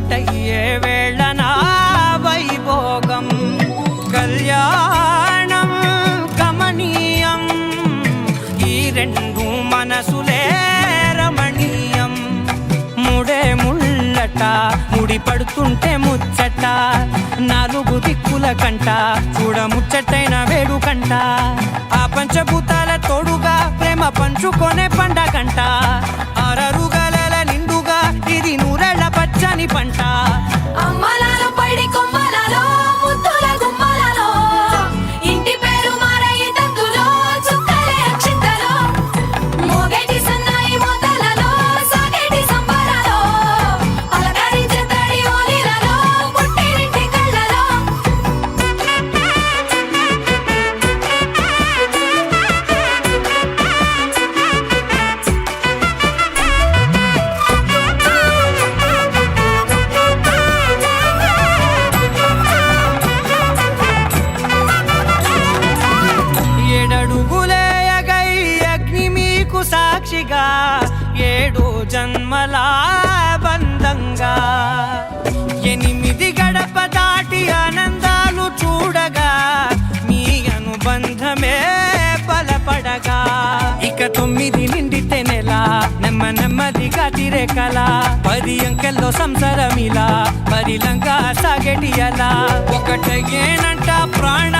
ఒక్కటయ్యే వేళ నా వైభోగం కళ్యాణం కమనీయం ఈ రెండు మనసులే రమణీయం. ముడే ముళ్ళట ముడి పడుతుంటే ముచ్చట. నాలుగు దిక్కుల కంట చూడముచ్చటైన వేడుకంట ఆ పంచభూతాల తోడుగా ప్రేమ పంచుకొనే పండగంట. పంట సాక్షిగా ఏడు జన్మల బంధంగా. ఎనిమిది గడప దాటి ఆనందాలు చూడగా మీ అనుబంధమే బలపడగా. ఇక తొమ్మిది నిండితే నెల నెమ్మ నెమ్మదిగా తిరే కళ పది అంకెల్లో సంసారమిలా పరిలంగా సాగటి అలా ఒకటేనంట ప్రాణ